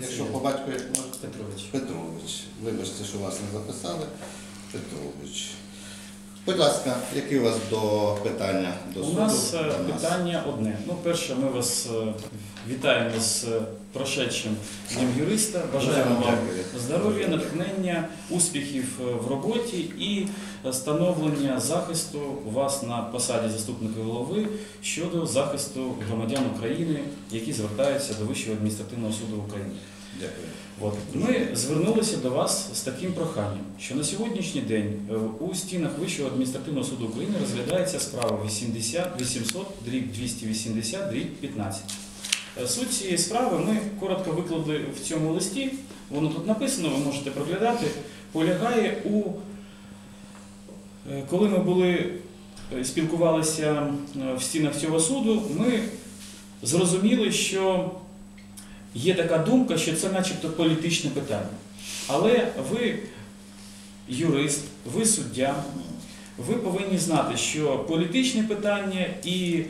Якщо по батькові можна? Петрович. Петрович. Вибачте, що вас не записали. Петрович. Будь ласка, які у вас до питання до У нас е, до нас? питання одне. Ну, перше, ми вас е, вітаємо з е, прошедшим днем юриста. Бажаємо вам здоров'я, натхнення, успіхів в роботі і становлення захисту вас на посаді заступника голови щодо захисту громадян України, які звертаються до Вищого адміністративного суду України. Дякую. От ми звернулися до вас з таким проханням, що на сьогоднішній день е, у стінах Вищого адміністративного суду України розглядається справа 80 800 дріб 280 дріб 15. Е, Суть цієї справи ми коротко викладали в цьому листі. Воно тут написано, ви можете проглядати. Полягає у е, коли ми були спілкувалися в стінах цього суду, ми зрозуміли, що є така думка, що це начебто політичне питання. Але ви юрист, ви суддя, ви повинні знати, що політичне питання і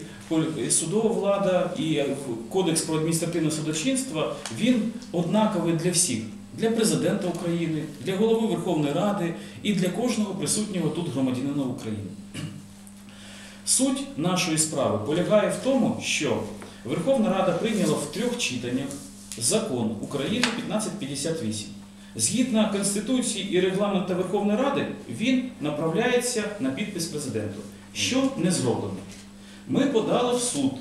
судова влада, і Кодекс про адміністративне судочинство він однаковий для всіх. Для президента України, для голови Верховної Ради і для кожного присутнього тут громадянина України. Суть нашої справи полягає в тому, що Верховна Рада прийняла в трьох читаннях закон України 1558. Згідно Конституції і регламенту Верховної Ради, він направляється на підпис президенту. Що не зроблено? Ми подали в суд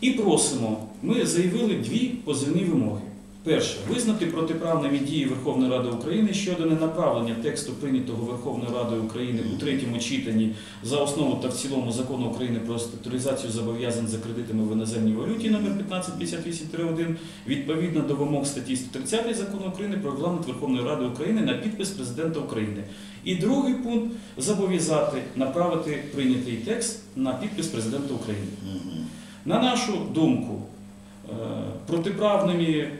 і просимо, ми заявили дві позивні вимоги. Перше, визнати протиправними дії Верховної Ради України щодо ненаправлення тексту прийнятого Верховною Радою України у третьому читанні за основу та в цілому закону України про структуризацію зобов'язань за кредитами в іноземній валюті номер 1558-1 відповідно до вимог статті 130 закону України про регламент Верховної Ради України на підпис президента України. І другий пункт зобов'язати направити прийнятий текст на підпис президента України. На нашу думку, е, протиправними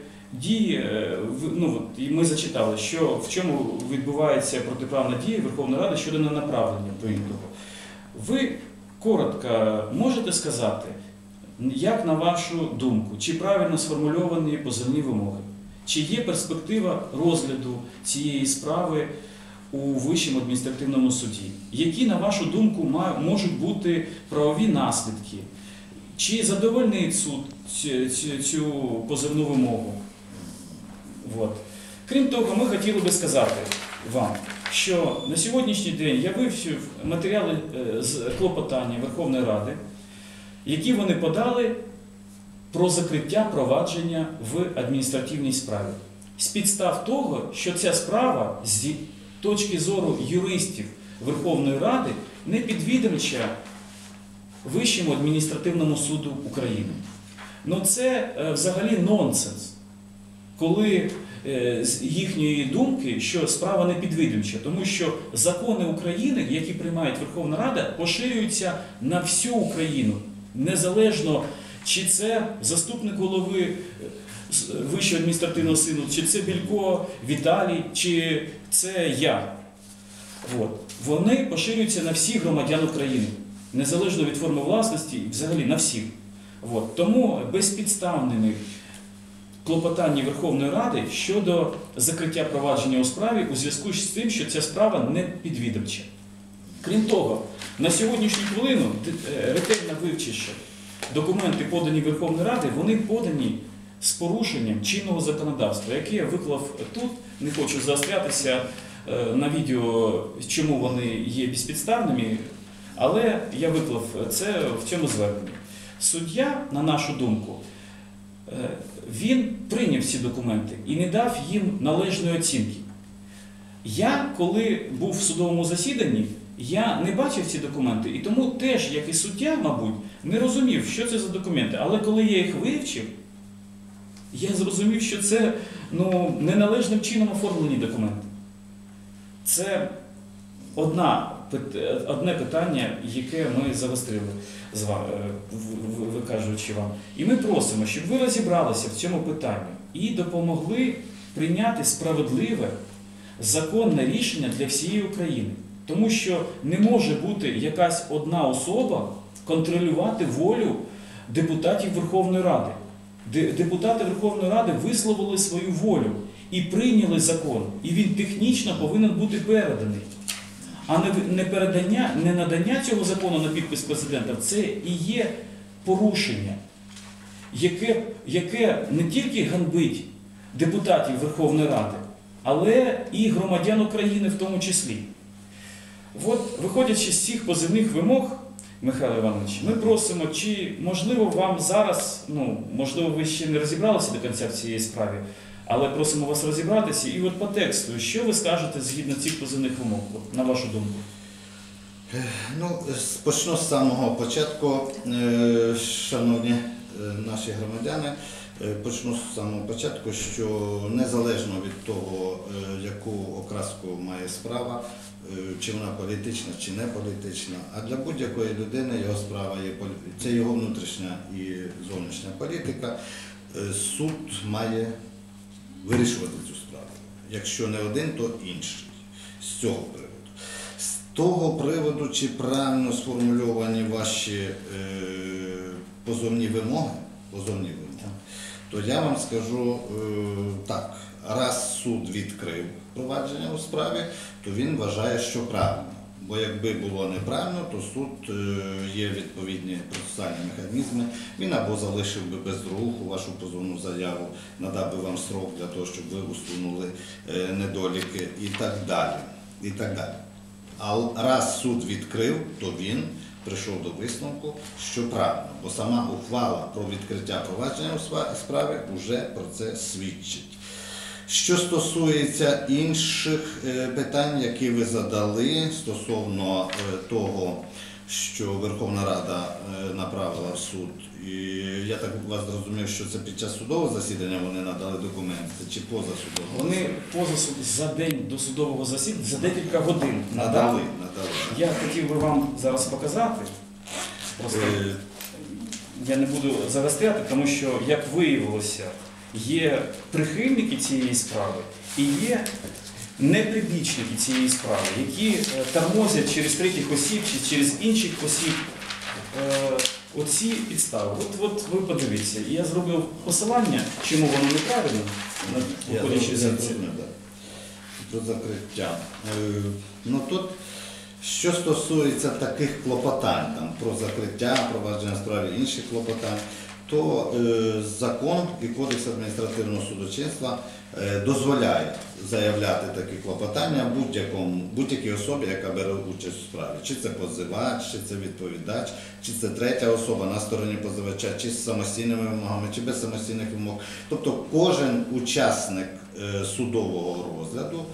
дії, е, ну, і ми зачитали, що в чому відбувається протиправна дія Верховної Ради щодо ненаправлення прийнятого. Ви коротко можете сказати, як на вашу думку, чи правильно сформульовані позивні вимоги? Чи є перспектива розгляду цієї справи у Вищому адміністративному суді? Які, на вашу думку, можуть бути правові наслідки? Чи задовольнить суд цю позивну вимогу? От. Крім того, ми хотіли би сказати вам, що на сьогоднішній день я вивчив матеріали е, з клопотання Верховної Ради, які вони подали про закриття провадження в адміністративній справі. З підстав того, що ця справа з точки зору юристів Верховної Ради не підвідомча Вищому адміністративному суду України. Ну це е, взагалі нонсенс, коли е, з їхньої думки, що справа не підвідомча, тому що закони України, які приймає Верховна Рада, поширюються на всю Україну, незалежно чи це заступник голови е, Вищого адміністративного суду, чи це Білько Віталій, чи це я. От. Вони поширюються на всіх громадян України, незалежно від форми власності, взагалі на всіх. От. Тому безпідставними клопотання Верховної Ради щодо закриття провадження у справі у зв'язку з тим, що ця справа не підвідомча. Крім того, на сьогоднішню хвилину, е, ретельно вивчивши документи, подані Верховної Ради, вони подані з порушенням чинного законодавства, яке я виклав тут, не хочу заострятися е, на відео, чому вони є безпідставними, але я виклав це в цьому зверненні. Суддя, на нашу думку, е, він прийняв ці документи і не дав їм належної оцінки. Я, коли був в судовому засіданні, я не бачив ці документи, і тому теж, як і суддя, мабуть, не розумів, що це за документи. Але коли я їх вивчив, я зрозумів, що це ну, неналежним чином оформлені документи. Це одна, одне питання, яке ми загострили з вами, е, в- в- викажучи вам. І ми просимо, щоб ви розібралися в цьому питанні і допомогли прийняти справедливе, законне рішення для всієї України. Тому що не може бути якась одна особа контролювати волю депутатів Верховної Ради. Депутати Верховної Ради висловили свою волю і прийняли закон, і він технічно повинен бути переданий. А не, передання, не надання цього закону на підпис президента це і є порушення, яке, яке не тільки ганьбить депутатів Верховної Ради, але і громадян України в тому числі. От, виходячи з цих позивних вимог, Михайло Іванович, ми просимо, чи можливо вам зараз, ну можливо, ви ще не розібралися до кінця в цієї справі, але просимо вас розібратися. І от по тексту, що ви скажете згідно цих позивних вимог, на вашу думку? Ну, почну з самого початку, Е, шановні е, наші громадяни. е, Почну з самого початку, що незалежно від того, е, яку окраску має справа, е, чи вона політична, чи не політична, а для будь-якої людини його справа є це його внутрішня і зовнішня політика. Е, Суд має вирішувати цю справу. Якщо не один, то інший. З цього приводу. З того приводу, чи правильно сформульовані ваші е, позовні вимоги, позовні вимоги, то я вам скажу е, так, раз суд відкрив провадження у справі, то він вважає, що правильно. Бо якби було неправильно, то суд е, є відповідні процесуальні механізми. Він або залишив би без руху вашу позовну заяву, надав би вам срок для того, щоб ви усунули е, недоліки і так далі. І так далі. А раз суд відкрив, то він прийшов до висновку, що правильно, бо сама ухвала про відкриття провадження у справі вже про це свідчить. Що стосується інших е, питань, які ви задали стосовно е, того, що Верховна Рада е, направила в суд, і я так вас зрозумів, що це під час судового засідання вони надали документи чи поза судового? Вони поза суд за день до судового засідання за декілька годин надали. надали. надали. Я хотів би вам зараз показати. Просто я не буду завестряти, тому що, як виявилося, є прихильники цієї справи і є неприбічники цієї справи, які е, тормозять через третіх осіб чи через інших осіб е, оці підстави. От, от ви подивіться, я зробив посилання, чому воно неправильно, виходячи з. Про закриття. Е, Ну тут, що стосується таких клопотань, там, про закриття, провадження справи інших клопотань, то е, закон і Кодекс адміністративного судочинства е, дозволяє заявляти такі клопотання будь-якій особі, яка бере участь у справі. Чи це позивач, чи це відповідач, чи це третя особа на стороні позивача, чи з самостійними вимогами, чи без самостійних вимог. Тобто кожен учасник е, судового розгляду,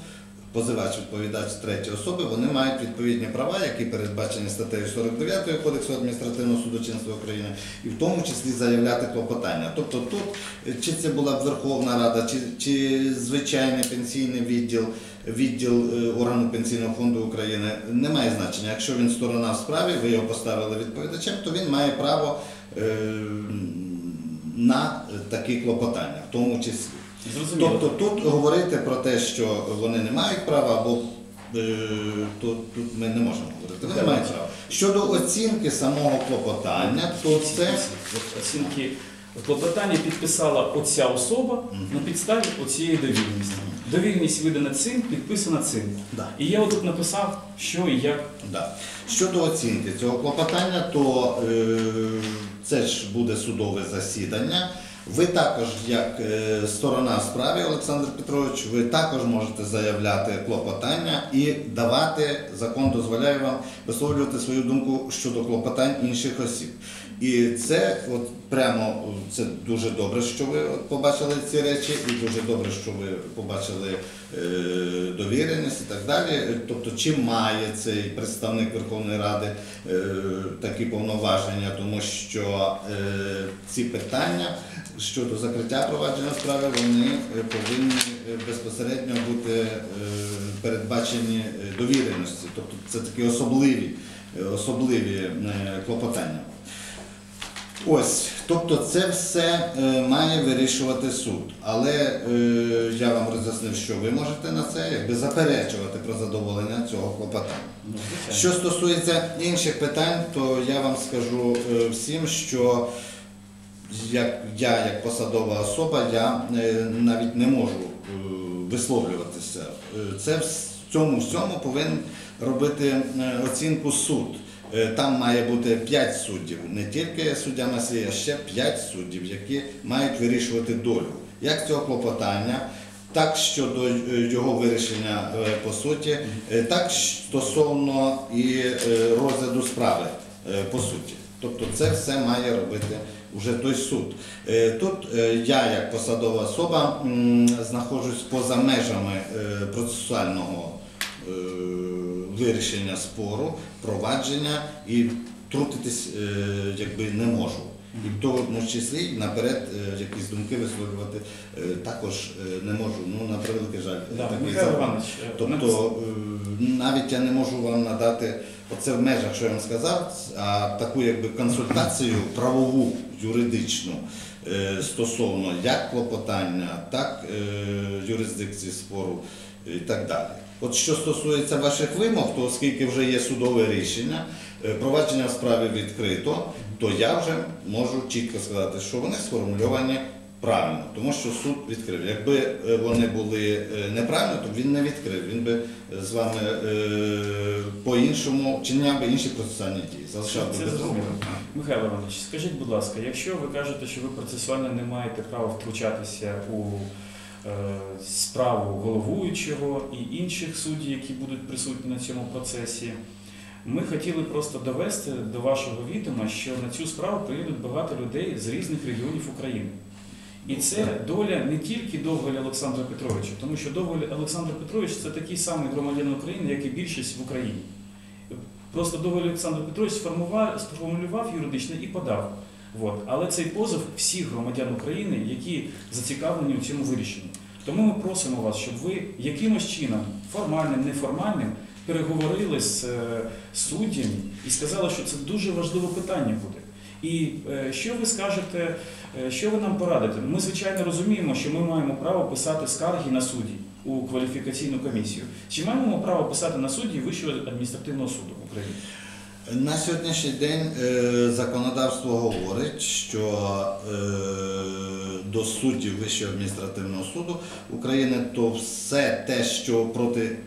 позивач, відповідач третьої особи, вони мають відповідні права, які передбачені статтею 49 Кодексу адміністративного судочинства України, і в тому числі заявляти клопотання. Тобто тут, е, чи це була б Верховна Рада, чи, чи звичайний пенсійний відділ, відділ е, органу пенсійного фонду України, немає значення. Якщо він сторона в справі, ви його поставили відповідачем, то він має право е, на такі клопотання, в тому числі. Зрозуміло. Тобто тут говорити про те, що вони не мають права, або е, тут, тут ми не можемо говорити. Вони мають право. Щодо оцінки самого клопотання, то це оцінки клопотання підписала оця особа на підставі оцієї довіреності. Довіреність видана цим, підписана цим. да, І я отут написав, що і як. да. щодо оцінки цього клопотання, то е, це ж буде судове засідання. Ви також, як е, сторона в справі, Олександр Петрович, ви також можете заявляти клопотання і давати, закон дозволяє вам висловлювати свою думку щодо клопотань інших осіб. І це от прямо це дуже добре, що ви побачили ці речі, і дуже добре, що ви побачили е, довіреність і так далі. Тобто, чи має цей представник Верховної Ради е, такі повноваження, тому що ці питання щодо закриття провадження справи вони е, повинні е, безпосередньо бути е, передбачені довіреності, тобто це такі особливі, особливі клопотання. Ось, тобто це все е, має вирішувати суд. Але е, я вам роз'яснив, що ви можете на це якби заперечувати про задоволення цього клопотання. Ну. Що стосується інших питань, то я вам скажу е, всім, що як я, як посадова особа, я е, навіть не можу е, висловлюватися. Е, Це в цьому всьому повинен робити оцінку суд. Там має бути 5 суддів, не тільки суддя Масій, а ще 5 суддів, які мають вирішувати долю. Як цього клопотання, так щодо його вирішення по суті, так стосовно і розгляду справи по суті. Тобто це все має робити вже той суд. Е, Тут е, я, як посадова особа, знаходжусь поза межами е, процесуального вирішення спору, провадження і втрутитись е, якби не можу. І в тому числі наперед е, якісь думки висловлювати е, також е, не можу. Ну, на превеликий жаль. Да, такий закон. Тобто навіть я не можу вам надати оце в межах, що я вам сказав, а таку якби консультацію правову, юридичну стосовно як клопотання, так юрисдикції спору і так далі. От що стосується ваших вимог, то оскільки вже є судове рішення, провадження в справі відкрито, то я вже можу чітко сказати, що вони сформульовані правильно, тому що суд відкрив. Якби е, вони були е, неправильно, то він не відкрив. Він би е, з вами по-іншому чиняв би інші процесуальні дії. Залишав би без зрозуміло. Михайло Іванович, скажіть, будь ласка, якщо ви кажете, що ви процесуально не маєте права втручатися у справу головуючого і інших суддів, які будуть присутні на цьому процесі, ми хотіли просто довести до вашого відома, що на цю справу приїдуть багато людей з різних регіонів України. І це доля не тільки Довголя Олександра Петровича, тому що Довголь Олександр Петрович це такий самий громадянин України, як і більшість в Україні. Просто Довголь Олександр Петрович сформулював юридично і подав. От. Але цей позов всіх громадян України, які зацікавлені у цьому вирішенні. Тому ми просимо вас, щоб ви якимось чином, формальним, неформальним, переговорили з е, суддями і сказали, що це дуже важливе питання буде. І е, що ви скажете, е, що ви нам порадите? Ми, звичайно, розуміємо, що ми маємо право писати скарги на судді у кваліфікаційну комісію. Чи маємо право писати на судді Вищого адміністративного суду України? На сьогоднішній день законодавство говорить, що до суддів Вищого адміністративного суду України то все те, що проти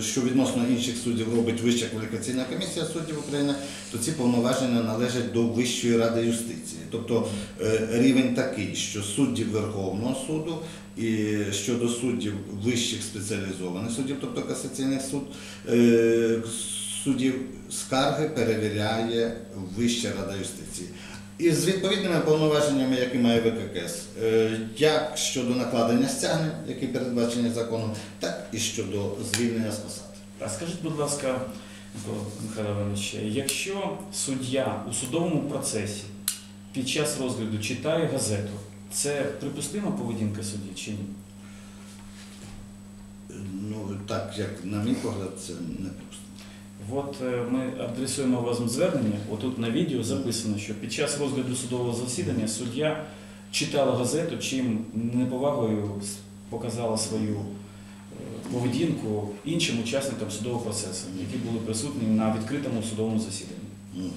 що відносно інших суддів робить Вища кваліфікаційна комісія суддів України, то ці повноваження належать до Вищої ради юстиції. Тобто е, рівень такий, що суддів Верховного суду і щодо суддів вищих спеціалізованих суддів, тобто касаційний суд, е, суддів скарги перевіряє Вища рада юстиції. І з відповідними повноваженнями, які має ВККС, е, як щодо накладення стягнень, які передбачені законом, так і щодо звільнення з посад. А скажіть, будь ласка, Михайло Іванович, якщо суддя у судовому процесі під час розгляду читає газету, це припустима поведінка судді чи ні? Ну так, як на мій погляд, це не просто. От е, ми адресуємо вам звернення. Отут на відео записано, що під час розгляду судового засідання суддя читала газету, чим неповагою показала свою поведінку іншим учасникам судового процесу, які були присутні на відкритому судовому засіданні.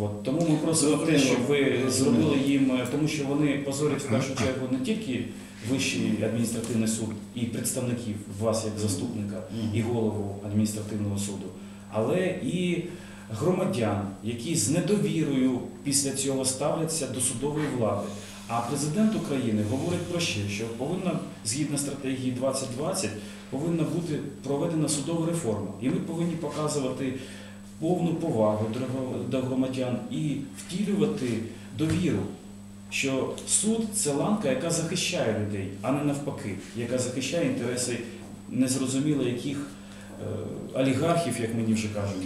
От, тому ми просимо те, щоб ви зробили їм, е, тому що вони позорять в першу чергу не тільки Вищий адміністративний суд і представників вас як заступника і голову адміністративного суду, але і громадян, які з недовірою після цього ставляться до судової влади. А президент України говорить про ще, що повинна, згідно стратегії 2020, повинна бути проведена судова реформа. І ми повинні показувати повну повагу до громадян і втілювати довіру, що суд це ланка, яка захищає людей, а не навпаки, яка захищає інтереси незрозуміло яких е, олігархів, як мені вже кажуть.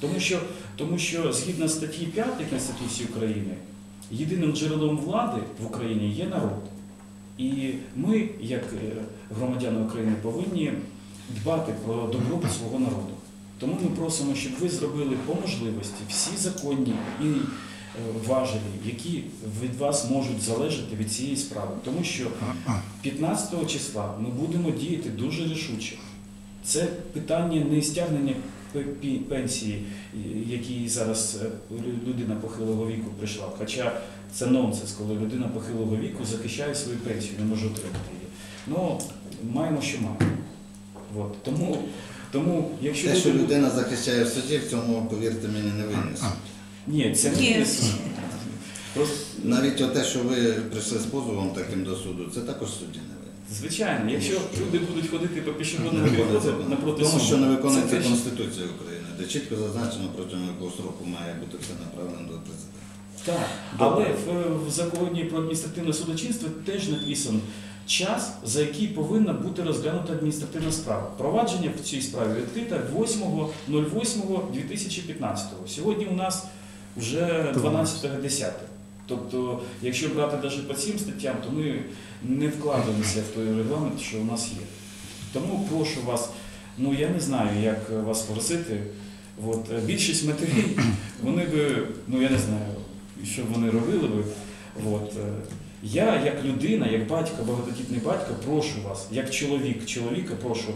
Тому, що, тому що згідно статті 5 Конституції України, єдиним джерелом влади в Україні є народ. І ми, як е, громадяни України, повинні дбати про добробут свого народу. Тому ми просимо, щоб ви зробили по можливості всі законні і е, важелі, які від вас можуть залежати від цієї справи. Тому що 15 числа ми будемо діяти дуже рішуче. Це питання не стягнення пенсії, які зараз е, людина похилого віку прийшла. Хоча це нонсенс, коли людина похилого віку захищає свою пенсію, не може отримати її. Ну, маємо, що маємо. От. Тому, тому, якщо Те, що людина захищає в суді, в цьому, повірте мені, не винесуть. Ні, це не суд. Просто Навіть те, що ви прийшли з позовом таким до суду, це також судді не винесуть. Звичайно, якщо люди будуть ходити по пішохідному переходу напроти Тому що не виконується це Конституція України, де чітко зазначено протягом якого строку має бути все направлено до президента. Так, але в, в законі про адміністративне судочинство теж написано час, за який повинна бути розглянута адміністративна справа. Провадження в цій справі відкрите 8.08.2015. Сьогодні у нас вже 12.10. Тобто, якщо брати навіть по цим статтям, то ми не вкладаємося в той регламент, що у нас є. Тому прошу вас, ну я не знаю, як вас просити. От, е, більшість матерів, вони би, ну я не знаю, що вони робили би. От, е, я, як людина, як батько, багатодітний батько, прошу вас, як чоловік, чоловіка, прошу,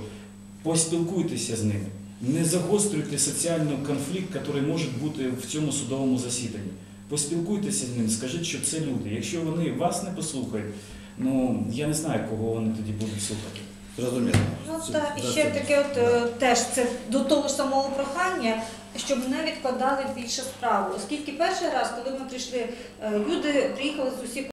поспілкуйтеся з ними. Не загострюйте соціальний конфлікт, який може бути в цьому судовому засіданні. Поспілкуйтеся з ним, скажіть, що це люди. Якщо вони вас не послухають, ну я не знаю, кого вони тоді будуть слухати. Зрозуміло. Ну так, і ще таке, от е, теж це до того ж самого прохання, щоб не відкладали більше справу. Оскільки перший раз, коли ми прийшли, е, люди приїхали з усіх